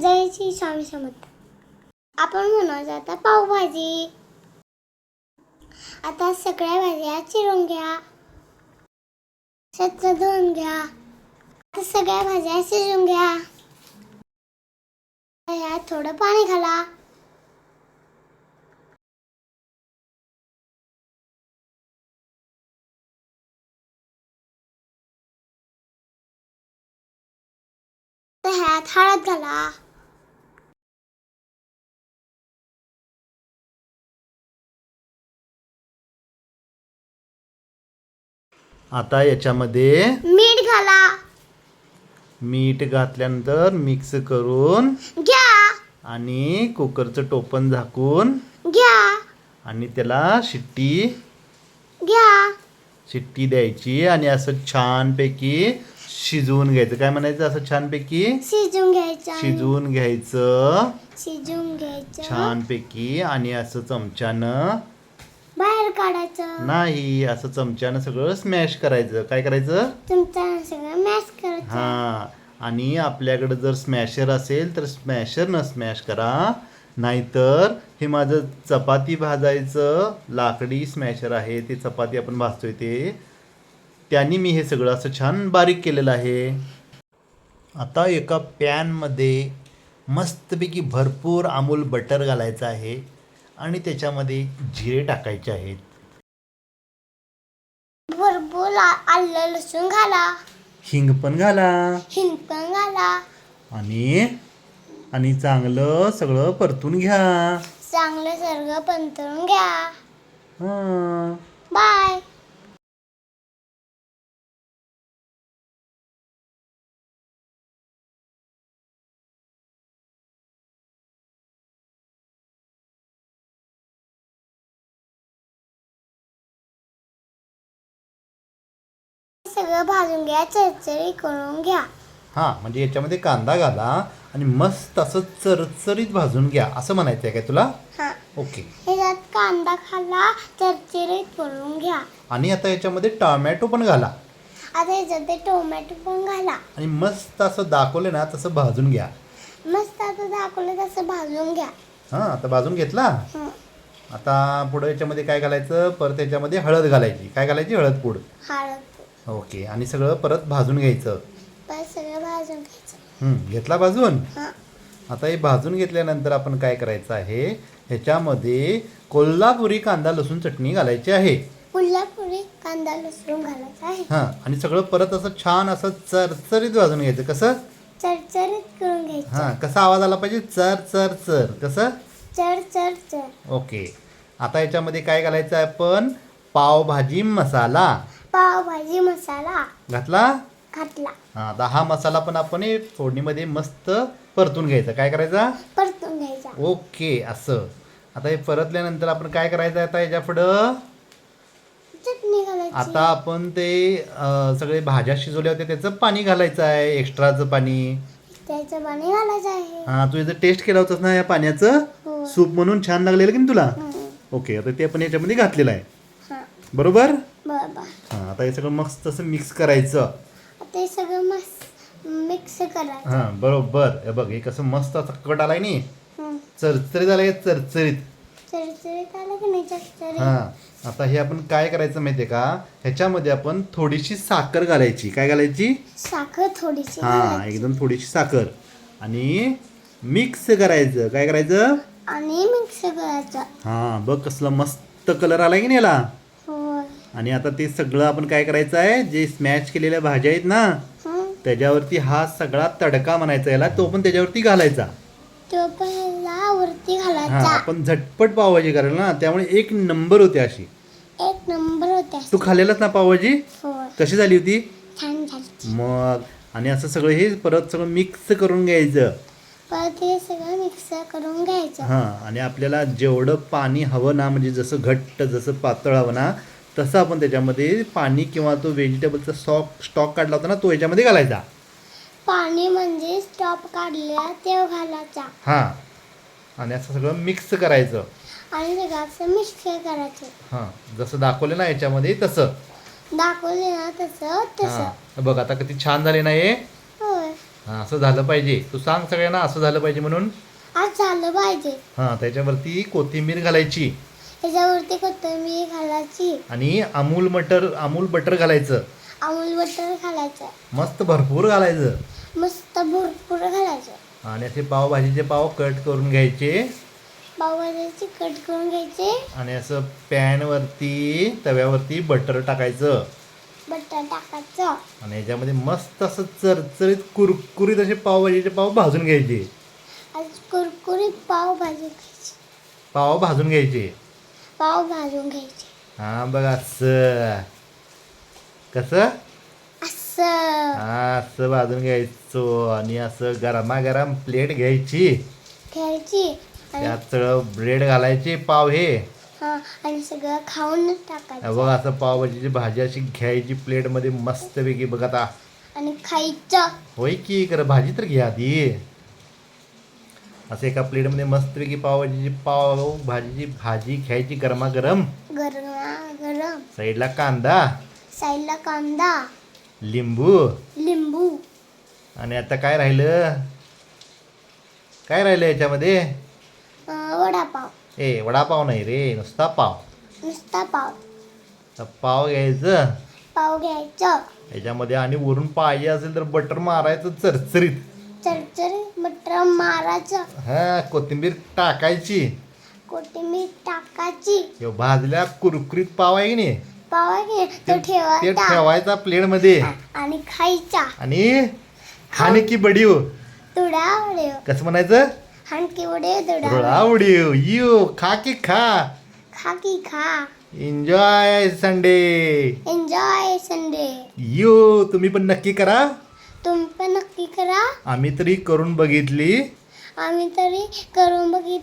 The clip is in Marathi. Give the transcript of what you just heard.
जायची स्वामी समर्थ आपण म्हणू आता पावभाजी. आता सगळ्या भाज्या चिरून घ्या. स्वच्छ धुवून घ्या. आता सगळ्या भाज्या शिजून घ्या. ह्यात थोडं पाणी घाला. तर ह्यात हळद घाला. आता याच्यामध्ये मीठ घाला. मीठ घातल्यानंतर मिक्स करून घ्या. आणि कुकरचं टोपण झाकून घ्या. आणि त्याला शिट्टी घ्या. शिट्टी द्यायची आणि असं छानपैकी शिजवून घ्यायचं. काय म्हणायचं? असं छानपैकी शिजून घ्यायचं शिजवून घ्यायचं. शिजून घ्यायचं. छानपैकी आणि असं चमच्यानं बाहेर काढायचं. नाही असं चमच्यानं सगळं स्मॅश करायचं. काय करायचं? तुमचा सगळं मॅश करायचं. हा. आणि आपल्याकडे जर स्मॅशर असेल तर स्मॅशरनं स्मॅश करा. नाहीतर हे माझं चपाती भाजायचं लाकडी स्मॅशर आहे. ते चपाती आपण भाजतोय ते. त्यांनी मी हे सगळं असं छान बारीक केलेलं आहे. आता एका पॅनमध्ये मस्तपैकी भरपूर अमूल बटर घालायचं आहे आणि त्याच्यामध्ये जिरे टाकायचे आहेत. भरपूर आलं लसूण घाला. हिंग पण घाला. हिंग पण घाला. आणि आणि चांगलं सगळं परतून घ्या. चांगलं सर्व पंतरून घ्या. हां. बाय सगळं भाजून घ्या चरचरी करून घ्या. हां म्हणजे याच्यामध्ये कांदा घाला आणि मस्त असं चरचरीत भाजून घ्या असं म्हणायचं आहे काय तुला? हा. ओके. ह्याच्यात कांदा खाला चरचरीत करून घ्या. आणि आता याच्यामध्ये टोमॅटो पण घाला. आता ह्याच्यात ते टोमॅटो पण घाला. आणि मस्त असं दाखवलं ना तसं भाजून घ्या. मस्त आता दाखवलं तसं भाजून घ्या. हां आता भाजून घेतला? हं. आता पुढं याच्यामध्ये काय घालायचं? परत याच्यामध्ये हळद घालायची. काय घालायची? हळद पूड. हळद ओके आणि सगळं परत भाजून घ्यायचं? पण सगळं भाजून घ्यायचं. घेतला भाजून? हां. आता हे भाजून घेतल्यानंतर आपण काय करायचं आहे? ह्याच्यामध्ये कोल्हापुरी कांदा लसूण चटणी घालायची आहे. कोल्हापुरी कांदा लसूण घालायचा आहे. हां आणि सगळं परत असं छान असं चरचरीत भाजून घ्यायचं. कसं? चरचरीत करून घ्यायचं. हां कसा आवाज आला पाहिजे? चर चर चर. कसं? चर चर चर. ओके. आता याच्यामध्ये काय घालायचं आहे आपण? पावभाजी मसाला. पावभाजी मसाला घातला? घातला. हां आता हा मसाला पण आपण हे फोडणीमध्ये मस्त परतून घ्यायचा. काय करायचा? परतून घ्यायचा. ओके असं. आता हे परतल्यानंतर आपण काय करायचं आता याच्या पुढं चटणी घालायची. आता आपण ते अं, सगळे भाज्या शिजवल्या होत्या त्याचं पाणी घालायचं आहे. एक्स्ट्राचं पाणी. त्याचं पाणी घालायचं आहे. हा तू याचं टेस्ट केला होतास ना या पाण्याचं? हो. सूप म्हणून छान लागलेलं की नाही तुला? हं. ओके आता ते आपण याच्यामध्ये घातलेलं आहे. हां. बरोबर? बरोबर हां आता हे सगळं मस्त असं मिक्स करायचं. ते सगळं मस्त मिक्स करायचं. हां बरोबर. हे बघ हे कसं मस्त असं कट आलाय नी. हं. चरचरीत आलाय चरचरीत. चरचरीत आलं की नाही चरचरीत? हां आता हे आपण काय करायचं माहितीये का? ह्याच्यामध्ये आपण थोडीशी साखर घालायची. काय घालायची? साखर थोडीशी हां घालायची. एकदम थोडीशी साखर. आणि मिक्स करायचं. काय करायचं? आणि मिक्स करायचं. हां बघ कसलं मस्त कलर आलाय की नाही याला. आणि आता ते सगळं आपण काय करायचं आहे जे स्मॅश केलेल्या भाज्या आहेत ना. त्याच्यावरती हा सगळा तडका म्हणायचा याला तो पण त्याच्यावरती घालायचा. तो वरती हा घालायचा आपण झटपट पावभाजी करायला ना त्यामुळे एक नंबर होते अशी. एक नंबर होत्या तू खाल्लेलाच ना पावभाजी? कशी झाली होती? छान झाली. मग आणि असं सगळं हे परत सगळं मिक्स करून घ्यायचं. परत हे सगळं मिक्स करून घ्यायचं. हां आणि आपल्याला जेवढं पाणी हवं ना म्हणजे जसं घट्ट जसं पातळ हवं ना तसं आपण त्याच्यामध्ये पाणी किंवा तो व्हेजिटेबलचा स्टॉक स्टॉक काढला होता ना तो याच्यामध्ये घालायचा. पाणी म्हणजे स्टॉप काढलेला ते घालायचा. हां. आणि असं सगळं मिक्स करायचं. आणि सगळं असं मिक्स करायचं. हां. जसं दाखवलं ना याच्यामध्ये तसं. दाखवले ना तसं तसं. हां. बघ आता किती छान झाले ना हे. होय. हा असं झालं पाहिजे. तू सांग सगळ्यांना असं झालं पाहिजे म्हणून. आज झालं पाहिजे. हा त्याच्यावरती कोथिंबीर घालायची. त्याच्यावरती कोथिंबीर घालायची. आणि अमूल मटर अमूल बटर घालायचं. अमूल बटर घालायचं. मस्त भरपूर घालायचं. मस्त भरपूर घालायचं. आणि असे पावभाजीचे पाव कट करून घ्यायचे. पावभाजीची कट करून घ्यायचे. आणि असं पॅनवरती तव्यावरती बटर टाकायचं. बटर टाकायचं. आणि याच्यामध्ये मस्त असं चरचरीत कुरकुरीत असे पावभाजीचे पाव भाजून घ्यायचे. आज कुरकुरीत पावभाजी खायची. पाव भाजून घ्यायचे. पाव भाजून घ्यायचे. हा बघ असं. कसं? असं. हा असं भाजून घ्यायचो आणि असं गरमागरम प्लेट घ्यायची. घ्यायची आणि त्यात सगळं ब्रेड घालायचे पाव हे. हा आणि सगळं खाऊन टाकायचं. बघ असं पावभाजीची भाजी अशी घ्यायची प्लेटमध्ये मस्तपैकी. बघ आता. आणि खायचं. होय की कर भाजी तर घ्या आधी. असं एका प्लेटमध्ये मस्तपैकी पावभाजीची पाव भाजीची भाजी घ्यायची गरमागरम. गरमा गरम साईडला कांदा. साईडला कांदा. लिंबू. लिंबू. आणि आता काय राहिलं? काय राहिलं याच्यामध्ये? अं, वडापाव. ए वडापाव नाही रे नुसता पाव. नुसता पाव. तर पाव घ्यायचं. पाव घ्यायचं. याच्यामध्ये आणि वरून पाहिजे असेल तर बटर मारायचं चरचरीत. चरचरी बटर मारायचं. हा कोथिंबीर टाकायची. कोथिंबीर टाकायची. भाजल्या कुरकुरीत पाव आहे की नाही? पाव घे तो ते ठेवायचा. ठेवायचा प्लेटमध्ये. आणि खायचा. आणि खाणे की बडीव? तुडा उडेव. कसं म्हणायचं? हणकी उडेव तुडा रुळा उडीव. यू खा की खा. खा की खा. Enjoy Sunday enjoy Sunday you तुम्ही पण नक्की करा. तुम्ही पण नक्की करा. आम्ही तरी करून बघितली. आम्ही तरी करून बघित